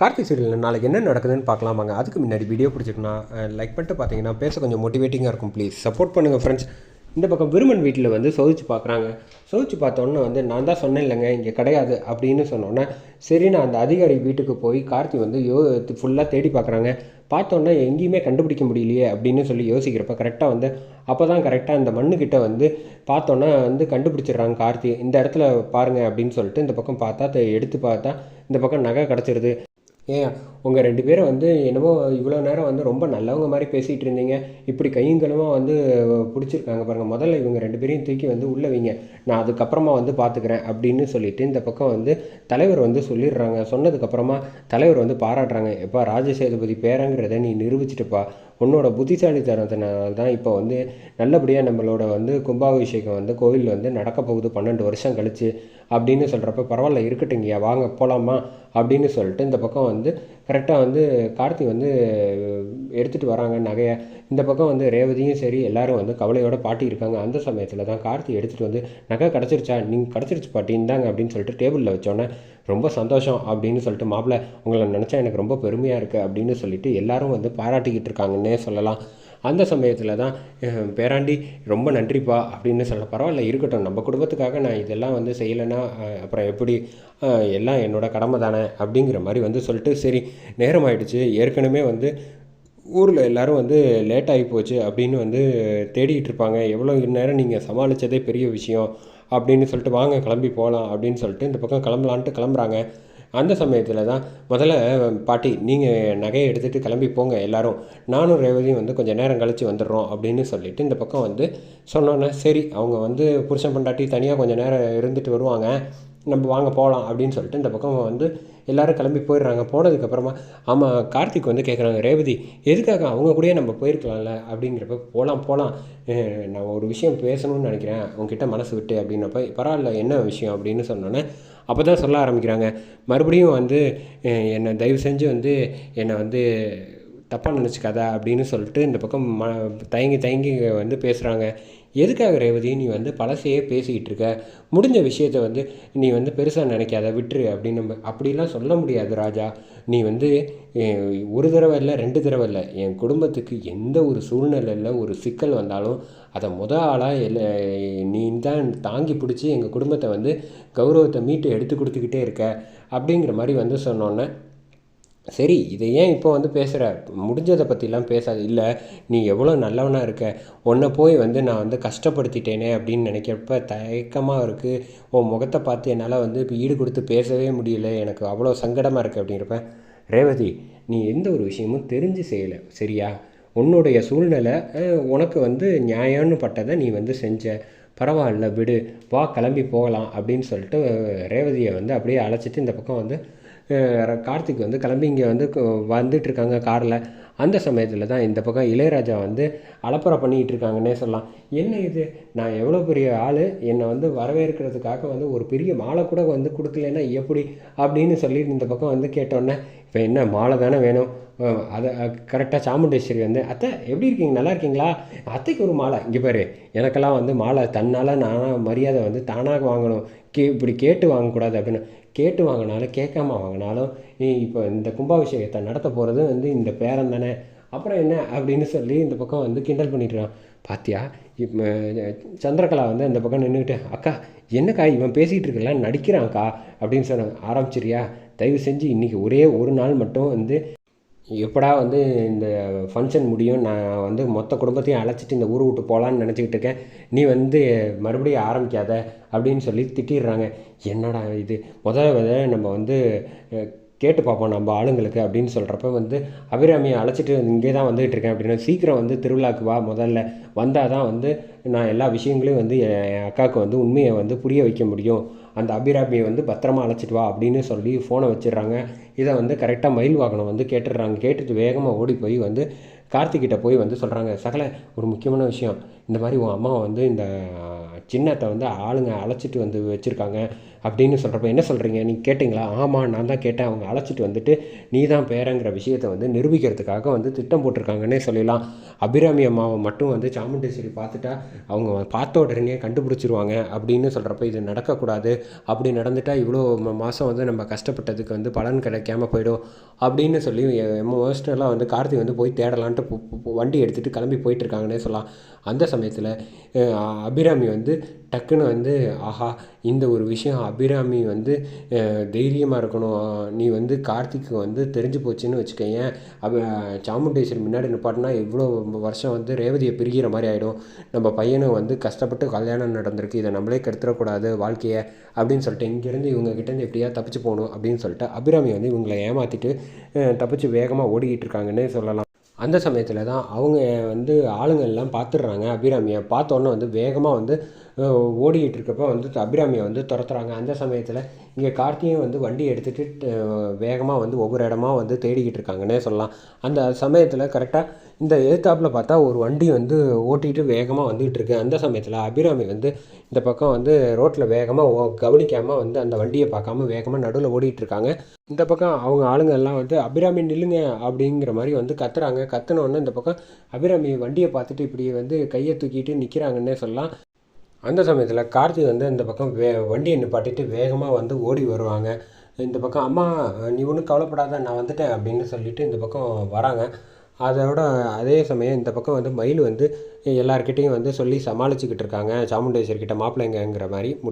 Karthik serial நாளைக்கு என்ன நடக்குதுன்னு பார்க்கலாமாங்க? அதுக்கு முன்னாடி வீடியோ பிடிச்சிருக்குன்னா லைக் பண்ணிட்டு பார்த்தீங்கன்னா பேச கொஞ்சம் மோட்டிவேட்டிங்காக இருக்கும் ப்ளீஸ் சப்போர்ட் பண்ணுங்கள் ஃப்ரெண்ட்ஸ் இந்த பக்கம் விருமன் வீட்டில் வந்து சோதிச்சு பார்க்குறாங்க. சோதிச்சு பார்த்தோன்னே வந்து நான் தான் சொன்னேன் இல்லைங்க இங்கே கிடையாது அப்படின்னு சொன்னோன்னே சரி நான் அந்த அதிகாரி வீட்டுக்கு போய் கார்த்தி வந்து யோ ஃபுல்லாக தேடி பார்க்குறாங்க. பார்த்தோன்னே எங்கேயுமே கண்டுபிடிக்க முடியலையே அப்படின்னு சொல்லி யோசிக்கிறப்ப கரெக்டாக வந்து அப்போ தான் கரெக்டாக இந்த மண்ணுக்கிட்ட வந்து பார்த்தோன்னே வந்து கண்டுபிடிச்சிடுறாங்க கார்த்தி. இந்த இடத்துல பாருங்கள் அப்படின்னு சொல்லிட்டு இந்த பக்கம் பார்த்தா எடுத்து பார்த்தா இந்த பக்கம் நகை கிடச்சிருது. ஏன்? உங்கள் ரெண்டு பேரும் வந்து என்னமோ இவ்வளோ நேரம் வந்து ரொம்ப நல்லவங்க மாதிரி பேசிகிட்டு இருந்தீங்க. இப்படி கையங்களுமாக வந்து பிடிச்சிருக்காங்க பாருங்கள் முதல்ல இவங்க ரெண்டு பேரையும் தூக்கி வந்து உள்ளே வைங்க. நான் அதுக்கப்புறமா வந்து பார்த்துக்கிறேன் அப்படின்னு சொல்லிட்டு இந்த பக்கம் வந்து தலைவர் வந்து சொல்லிடுறாங்க. சொன்னதுக்கப்புறமா தலைவர் வந்து பாராட்டுறாங்க. எப்பா ராஜசேதுபதி பேரங்கிறத நீ நிரூபிச்சிட்டுப்பா. உன்னோட புத்திசாலித்தனத்தினால தான் இப்போ வந்து நல்லபடியாக நம்மளோட வந்து கும்பாபிஷேகம் வந்து கோவில் வந்து நடக்க போகுது. பன்னெண்டு வருஷம் கழிச்சு அப்படின்னு சொல்கிறப்ப பரவாயில்ல இருக்கட்டுங்கய்யா வாங்க போகலாமா அப்படின்னு சொல்லிட்டு இந்த பக்கம் வந்து கரெக்டாக வந்து கார்த்தி வந்து எடுத்துகிட்டு வராங்க நகையை. இந்த பக்கம் வந்து ரேவதியும் சரி எல்லாரும் வந்து கவலையோட பாட்டி இருக்காங்க. அந்த சமயத்தில் தான் கார்த்தி எடுத்துகிட்டு வந்து நகை கிடச்சிருச்சா? நீங்கள் கிடச்சிருச்சு பாட்டி இந்தாங்க அப்படின்னு சொல்லிட்டு டேபிளில் வச்சோன்னே ரொம்ப சந்தோஷம் அப்படின்னு சொல்லிட்டு மாப்பிள்ளை உங்களை நினச்சா எனக்கு ரொம்ப பெருமையாக இருக்குது அப்படின்னு சொல்லிட்டு எல்லாரும் வந்து பாராட்டிக்கிட்டு இருக்காங்கன்னு சொல்லலாம். அந்த சமயத்தில் தான் பேராண்டி ரொம்ப நன்றிப்பா அப்படின்னு சொல்ல பரவாயில்ல இருக்கட்டும். நம்ம குடும்பத்துக்காக நான் இதெல்லாம் வந்து செய்யலைன்னா அப்புறம் எப்படி எல்லாம் என்னோட கடமை தானே அப்படிங்கிற மாதிரி வந்து சொல்லிட்டு சரி நேரம் ஆயிடுச்சு ஏற்கனவே வந்து ஊரில் எல்லோரும் வந்து லேட் ஆகி போச்சு அப்படின்னு வந்து தேடிகிட்டு இருப்பாங்க. எவ்வளோ நேரம் நீங்கள் சமாளித்ததே பெரிய விஷயம் அப்படின்னு சொல்லிட்டு வாங்க கிளம்பி போகலாம் அப்படின்னு சொல்லிட்டு இந்த பக்கம் கிளம்பலான்ட்டு கிளம்புறாங்க. அந்த சமயத்தில் தான் முதல்ல பாட்டி நீங்கள் நகையை எடுத்துகிட்டு கிளம்பி போங்க எல்லாரும். நானும் ரேவதியும் வந்து கொஞ்சம் நேரம் கழித்து வந்துடுறோம் அப்படின்னு சொல்லிவிட்டு இந்த பக்கம் வந்து சொன்னோன்னே சரி அவங்க வந்து புருஷன் பொண்டாட்டி தனியாக கொஞ்சம் நேரம் இருந்துட்டு வருவாங்க. நம்ம வாங்க போகலாம் அப்படின்னு சொல்லிட்டு இந்த பக்கம் வந்து எல்லோரும் கிளம்பி போயிடுறாங்க. போனதுக்கப்புறமா ஆமாம் கார்த்திக் வந்து கேட்குறாங்க ரேவதி எதுக்காக அவங்க கூடயே நம்ம போயிருக்கலாம்ல அப்படிங்கிறப்ப போகலாம் போகலாம் நான் ஒரு விஷயம் பேசணும்னு நினைக்கிறேன். உங்ககிட்ட மனசு விட்டு அப்படின்னப்ப பரவாயில்ல என்ன விஷயம் அப்படின்னு சொன்னோன்னே அப்போ தான் சொல்ல ஆரம்பிக்கிறாங்க. மறுபடியும் வந்து என்னை தயவு செஞ்சு வந்து என்னை வந்து தப்பாக நினச்சிக்காத அப்படின்னு சொல்லிட்டு இந்த பக்கம் ம தயங்கி தயங்கி வந்து பேசுகிறாங்க எதுக்காக ரேவதி நீ வந்து பழசையே பேசிக்கிட்டு இருக்க? முடிஞ்ச விஷயத்த வந்து நீ வந்து பெருசாக நினைக்காத விட்டுரு அப்படின்னு நம்ம அப்படிலாம் சொல்ல முடியாது ராஜா. நீ வந்து ஒரு தடவை இல்லை ரெண்டு தடவை இல்லை என் குடும்பத்துக்கு எந்த ஒரு சூழ்நிலையில் ஒரு சிக்கல் வந்தாலும் அதை முத ஆளாக எல்லா நீ தான் தாங்கி பிடிச்சி எங்கள் குடும்பத்தை வந்து கௌரவத்தை மீட்டு எடுத்து கொடுத்துக்கிட்டே இருக்க அப்படிங்கிற மாதிரி வந்து சொன்னோன்னே சரி இதை ஏன் இப்போ வந்து பேசுகிற முடிஞ்சதை பற்றிலாம் பேசாது இல்லை நீ எவ்வளோ நல்லவனாக இருக்க? உன்னை போய் வந்து நான் வந்து கஷ்டப்படுத்திட்டேனே அப்படின்னு நினைக்கிறப்ப தயக்கமாக இருக்குது உன் முகத்தை பார்த்து என்னால் வந்து இப்போ ஈடு கொடுத்து பேசவே முடியல. எனக்கு அவ்வளோ சங்கடமாக இருக்குது அப்படிங்கிறப்ப ரேவதி நீ எந்த ஒரு விஷயமும் தெரிஞ்சு செய்யலை சரியா? உன்னுடைய சூழ்நிலை உனக்கு வந்து நியாயம்னு பட்டதை நீ வந்து செஞ்ச. பரவாயில்ல விடு. வா கிளம்பி போகலாம் அப்படின்னு சொல்லிட்டு ரேவதியை வந்து அப்படியே அழைச்சிட்டு இந்த பக்கம் வந்து கார்த்திக் வந்து கிளம்பி இங்கே வந்து கு- வந்துட்டு இருக்காங்க காரில். அந்த சமயத்தில் தான் இந்த பக்கம் இளையராஜா வந்து அலப்பறை பண்ணிக்கிட்டு இருக்காங்கன்னே சொல்லலாம். என்ன இது? நான் எவ்வளோ பெரிய ஆள்? என்னை வந்து வரவேற்கிறதுக்காக வந்து ஒரு பெரிய மாலை கூட வந்து கொடுக்கலன்னா எப்படி? அப்படின்னு சொல்லி இந்த பக்கம் வந்து கேட்டோன்னே இப்போ என்ன மாலை தானே வேணும்? அதை கரெக்டாக சாமுண்டேஸ்வரி வந்து அத்தை எப்படி இருக்கீங்க? நல்லா இருக்கீங்களா? அத்தைக்கு ஒரு மாலை. இங்கே பாரு எனக்கெல்லாம் வந்து மாலை தன்னால் நானாக மரியாதை வந்து தானாக வாங்கணும். கே இப்படி கேட்டு வாங்கக்கூடாது அப்படின்னு. கேட்டு வாங்கினாலும் கேட்காம வாங்கினாலும் இப்போ இந்த கும்பாபிஷேகத்தை நடத்த போகிறது வந்து இந்த பேரன் தானே? அப்புறம் என்ன? அப்படின்னு சொல்லி இந்த பக்கம் வந்து கிண்டல் பண்ணிட்டு இருக்கான். பாத்தியா இப்போ சந்திரகலா வந்து அந்த பக்கம் நின்றுக்கிட்டு அக்கா என்னக்கா இவன் பேசிகிட்டு இருக்கலாம் நடிக்கிறான்க்கா? அப்படின்னு சொன்னாங்க ஆரம்பிச்சிரியா? தயவு செஞ்சு இன்றைக்கி ஒரே ஒரு நாள் மட்டும் வந்து எப்படா வந்து இந்த ஃபங்க்ஷன் முடியும்? நான் வந்து மொத்த குடும்பத்தையும் அழைச்சிட்டு இந்த ஊரை விட்டு போகலான்னு நினச்சிக்கிட்டு இருக்கேன். நீ வந்து மறுபடியும் ஆரம்பிக்காத அப்படின்னு சொல்லி திட்டிடுறாங்க. என்னடா இது? முதல்ல நம்ம வந்து கேட்டு பார்ப்போம் நம்ம ஆளுங்களுக்கு அப்படின்னு சொல்கிறப்ப வந்து அபிராமியை அழைச்சிட்டு இங்கே தான் வந்துகிட்டு இருக்கேன் அப்படின்னா சீக்கிரம் வந்து திருவிழாக்கு வா முதல்ல. வந்தால் தான் வந்து நான் எல்லா விஷயங்களையும் வந்து என் அக்காவுக்கு வந்து உண்மையை வந்து புரிய வைக்க முடியும். அந்த அபிராமியை வந்து பத்திரமா அழைச்சிட்டு வா அப்படின்னு சொல்லி ஃபோனை வச்சிடுறாங்க. இதை வந்து கரெக்டாக மயில் வாகனம் வந்து கேட்டுடுறாங்க. கேட்டுட்டு வேகமாக ஓடி போய் வந்து கார்த்திக்கிட்ட போய் வந்து சொல்கிறாங்க சகல ஒரு முக்கியமான விஷயம். இந்த மாதிரி உன் அம்மா வந்து இந்த சின்னத்தை வந்து ஆளுங்க அழைச்சிட்டு வந்து வச்சுருக்காங்க அப்படின்னு சொல்கிறப்ப என்ன சொல்கிறீங்க நீங்கள் கேட்டிங்களா? ஆமாம் நான் தான் கேட்டேன். அவங்க அழைச்சிட்டு வந்துட்டு நீ தான் பேரங்கிற விஷயத்தை வந்து நிரூபிக்கிறதுக்காக வந்து திட்டம் போட்டிருக்காங்கன்னே சொல்லலாம் அபிராமி அம்மாவை மட்டும் வந்து சாமுண்டேஸ்வரி பார்த்துட்டா அவங்க பார்த்த உடனே கண்டுபிடிச்சிருவாங்க அப்படின்னு சொல்கிறப்ப இது நடக்கக்கூடாது. அப்படி நடந்துட்டால் இவ்வளோ மாதம் வந்து நம்ம கஷ்டப்பட்டதுக்கு வந்து பலன் கிடைக்காம போயிடும். அப்படின்னு சொல்லி மோஸ்டெல்லாம் வந்து கார்த்தி வந்து போய் தேடலான்ட்டு பு- வண்டி எடுத்துகிட்டு கிளம்பி போயிட்டுருக்காங்கன்னே சொல்லலாம். அந்த சமயத்தில் அபிராமி வந்து டக்குன்னு வந்து ஆஹா இந்த ஒரு விஷயம் அபிராமி வந்து தைரியமாக இருக்கணும். நீ வந்து கார்த்திக்கு வந்து தெரிஞ்சு போச்சுன்னு வச்சுக்கோயேன். அபி சாமுண்டேஸ்வரி முன்னாடி நிப்பாட்டினா இவ்வளோ வருஷம் வந்து ரேவதியை பிரிகிற மாதிரி ஆகிடும் நம்ம பையனும் வந்து கஷ்டப்பட்டு கல்யாணம் நடந்திருக்கு. இதை நம்மளே கெடுத்துடக்கூடாது வாழ்க்கையை அப்படின்னு சொல்லிட்டு இங்கேருந்து இவங்ககிட்டேருந்து எப்படியா தப்பிச்சு போகணும்? அப்படின்னு சொல்லிட்டு அபிராமி வந்து இவங்களை ஏமாற்றிட்டு தப்பிச்சு வேகமாக ஓடிக்கிட்டு இருக்காங்கன்னே சொல்லலாம். அந்த சமயத்தில் தான் அவங்க வந்து ஆளுங்கள்லாம் பார்த்துடுறாங்க அபிராமியை பார்த்தோன்னே வந்து வேகமாக வந்து ஓடிக்கிட்டு இருக்கப்போ வந்து அபிராமியை வந்து துரத்துறாங்க. அந்த சமயத்தில் இங்கே கார்த்தியும் வந்து வண்டி எடுத்துகிட்டு வேகமாக வந்து ஒவ்வொரு இடமா வந்து தேடிக்கிட்டு இருக்காங்கன்னே சொல்லலாம். அந்த சமயத்தில் கரெக்டாக இந்த எதிர்த்தாப்பில் பார்த்தா ஒரு வண்டி வந்து ஓட்டிகிட்டு வேகமாக வந்துகிட்டு இருக்கு. அந்த சமயத்தில் அபிராமி வந்து இந்த பக்கம் வந்து ரோட்டில் வேகமாக கவனிக்காமல் வந்து அந்த வண்டியை பார்க்காம வேகமாக நடுவில் ஓடிட்டு இருக்காங்க. இந்த பக்கம் அவங்க ஆளுங்க எல்லாம் வந்து அபிராமி நில்லுங்க அப்படிங்கிற மாதிரி வந்து கத்துறாங்க. கத்துனோடனே இந்த பக்கம் அபிராமி வண்டியை பார்த்துட்டு இப்படி வந்து கையை தூக்கிட்டு நிற்கிறாங்கன்னே சொல்லலாம். அந்த சமயத்தில் கார்த்தி வந்து இந்த பக்கம் வே வண்டியை நிப்பாட்டிட்டு வேகமாக வந்து ஓடி வருவாங்க. இந்த பக்கம் அம்மா நீ ஒன்றும் கவலைப்படாத நான் வந்துட்டேன் அப்படின்னு சொல்லிட்டு இந்த பக்கம் வராங்க. அதோட அதே சமயம் இந்த பக்கம் வந்து மயில் வந்து எல்லார்கிட்டேயும் வந்து சொல்லி சமாளிச்சுக்கிட்டு இருக்காங்க. சாமுண்டேஸ்வரி கிட்ட மாப்பிள்ளைங்கிற மாதிரி முடி